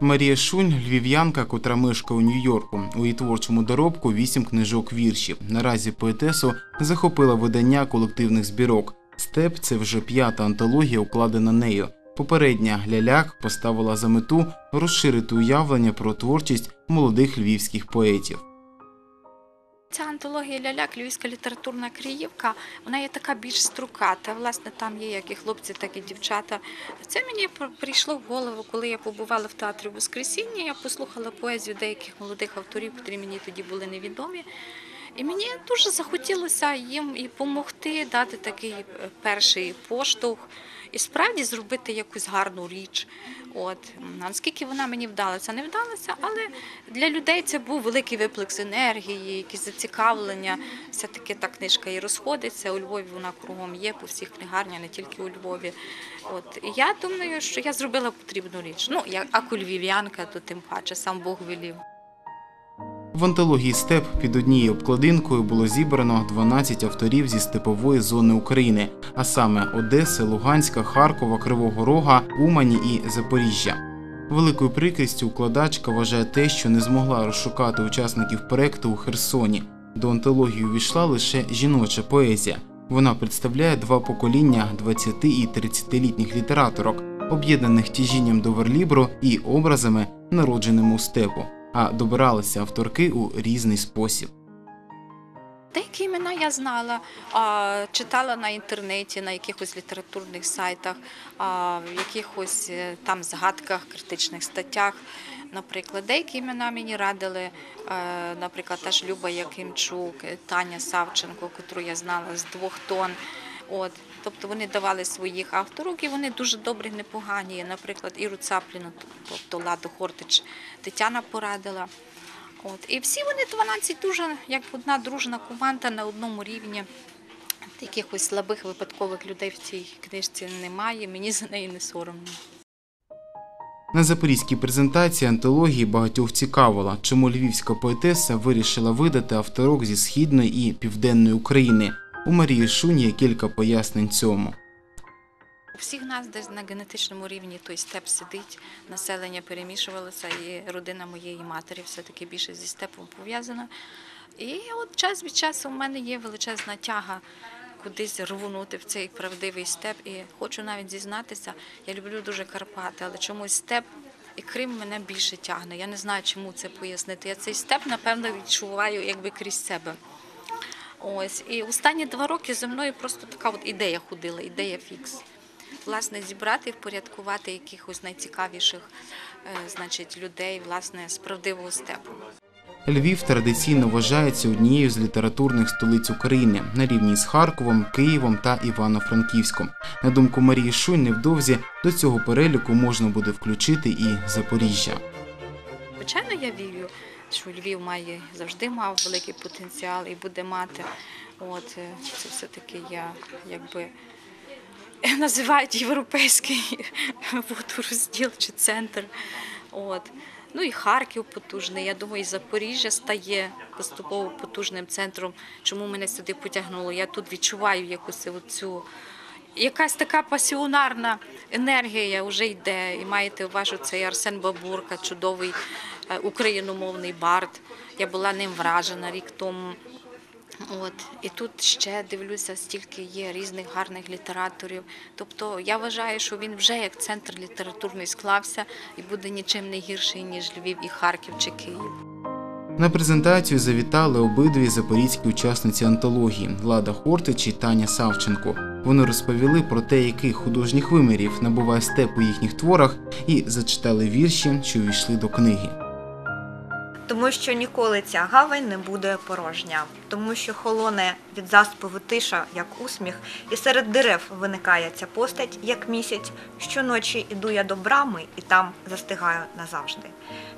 Марія Шунь львів'янка, котра мешкає у Нью-Йорку. У її творчому доробку вісім книжок віршів. Наразі поетесу захопила видання колективних збірок. Степ це вже п'ята антологія, укладена нею. Попередня ляляк поставила за мету розширити уявлення про творчість молодих львівських поетів. Ця антологія ляляк, львівська літературна криївка, вона є така більш строката. Власне, там є як і хлопці, так і дівчата. Це мені пр- прийшло в голову, коли я побувала в театрі Воскресіння. Я послухала поезію деяких молодих авторів, які мені тоді були невідомі. І мені дуже захотілося їм і допомогти, дати такий е, перший поштовх і справді зробити якусь гарну річ. От наскільки вона мені вдалася, не вдалася, але для людей це був великий виплеск енергії, якісь зацікавлення. Все-таки та книжка і розходиться. У Львові вона кругом є, по всіх книгарнях, не тільки у Львові. От я думаю, що я зробила потрібну річ. Ну, я аку львів'янка, то тим паче сам Бог велів. В антології Степ під однією обкладинкою було зібрано 12 авторів зі степової зони України, а саме Одеси, Луганська, Харкова, Кривого Рога, Умані і Запоріжжя. Великою прикрістю укладачка вважає те, що не змогла розшукати учасників проекту у Херсоні. До антології увійшла лише жіноча поезія. Вона представляє два покоління 20 і 30-літніх літераторок, об'єднаних тяжінням до верлібру і образами, народженими у степу а добиралися авторки у різний спосіб. Деякі імена я знала, читала на інтернеті, на якихось літературних сайтах, в якихось е, там згадках, критичних статтях. Наприклад, деякі імена мені радили, е, наприклад, та ж Люба Якимчук, Таня Савченко, котру я знала з двох тонн. От, тобто вони давали своїх авторок, і вони дуже добрі, непогані. Наприклад, Іру Цапліну, тобто Ладу Хортич, Тетяна порадила. От. І всі вони 12 дуже, як одна дружна команда на одному рівні. Якихось слабих випадкових людей в цій книжці немає, мені за неї не соромно. На запорізькій презентації антології багатьох цікавила, чому львівська поетеса вирішила видати авторок зі східної і південної України. У Марії Шунь є кілька пояснень цьому. У всіх нас десь на генетичному рівні той степ сидить, населення перемішувалося, і родина моєї матері все-таки більше зі степом пов'язана. І от час від часу в мене є величезна тяга кудись рвонути в цей правдивий степ. І хочу навіть зізнатися, я люблю дуже Карпати, але чомусь степ і Крим мене більше тягне. Я не знаю, чому це пояснити. Я цей степ, напевно, відчуваю якби крізь себе. Ось і останні два роки зі мною просто така от ідея ходила, ідея фікс. Власне, зібрати, впорядкувати якихось найцікавіших е, значить, людей власне, з правдивого степу. Львів традиційно вважається однією з літературних столиць України на рівні з Харковом, Києвом та Івано-Франківськом. На думку Марії Шунь, невдовзі до цього переліку можна буде включити і Запоріжжя. Звичайно, я вірю, що Львів має завжди мав великий потенціал і буде мати. От е, це все-таки я якби називають європейський водорозділ чи центр. От. Ну і Харків потужний. Я думаю, і Запоріжжя стає поступово потужним центром. Чому мене сюди потягнуло? Я тут відчуваю якусь оцю. Якась така пасіонарна енергія вже йде. І маєте увагу, цей Арсен Бабурка, чудовий україномовний бард. Я була ним вражена рік тому. От і тут ще дивлюся, стільки є різних гарних літераторів. Тобто я вважаю, що він вже як центр літературний склався і буде нічим не гірший, ніж Львів і Харків чи Київ. На презентацію завітали обидві запорізькі учасниці антології Влада Хортич і Таня Савченко. Вони розповіли про те, яких художніх вимірів набуває степ у їхніх творах, і зачитали вірші, що увійшли до книги. Тому що ніколи ця гавань не буде порожня, тому що холоне від заспіву тиша, як усміх, і серед дерев виникає ця постать, як місяць. Щоночі іду я до брами і там застигаю назавжди.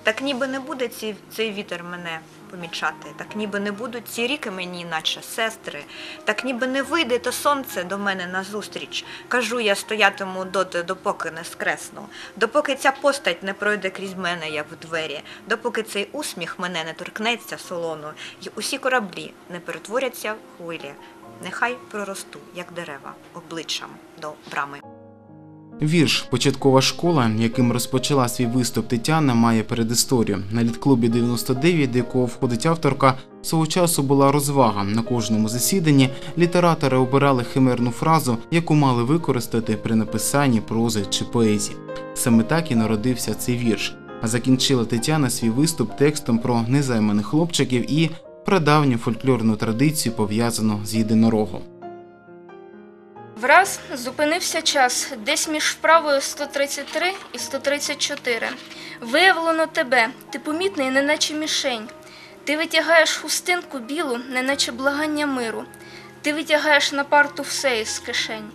Так ніби не буде ці, цей вітер мене помічати, так ніби не будуть ці ріки мені, наче сестри, так ніби не вийде то сонце до мене назустріч. Кажу, я стоятиму доти, допоки не скресну, допоки ця постать не пройде крізь мене, як в двері, допоки цей усміх мене не торкнеться солону, і усі кораблі не перетворяться в хвилі. Нехай проросту, як дерева, обличчям до брами. Вірш Початкова школа, яким розпочала свій виступ Тетяна, має передісторію. На літклубі 99, до якого входить авторка, свого часу була розвага. На кожному засіданні літератори обирали химерну фразу, яку мали використати при написанні прози чи поезії. Саме так і народився цей вірш. А закінчила Тетяна свій виступ текстом про незайманих хлопчиків і прадавню фольклорну традицію, пов'язану з єдинорогом. Враз зупинився час десь між вправою 133 і 134. Виявлено тебе, ти помітний, неначе мішень. Ти витягаєш хустинку білу, неначе благання миру. Ти витягаєш на парту все із кишень.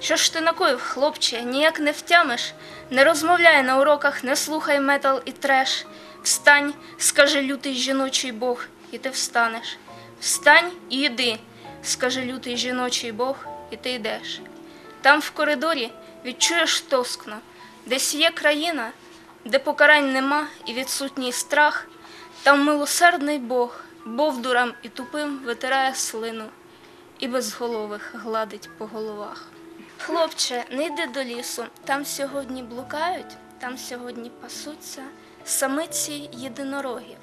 Що ж ти накоїв, хлопче, ніяк не втямиш, не розмовляй на уроках, не слухай метал і треш. Встань, скаже лютий жіночий Бог, і ти встанеш. Встань і йди, скаже лютий жіночий Бог, і ти йдеш. Там в коридорі відчуєш тоскно, десь є країна, де покарань нема і відсутній страх, там милосердний Бог, бовдурам і тупим витирає слину, і безголових гладить по головах. Хлопче, не йди до лісу, там сьогодні блукають, там сьогодні пасуться самиці єдинорогів.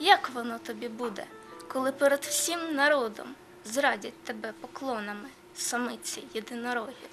Як воно тобі буде, коли перед всім народом зрадять тебе поклонами самиці єдинорогів?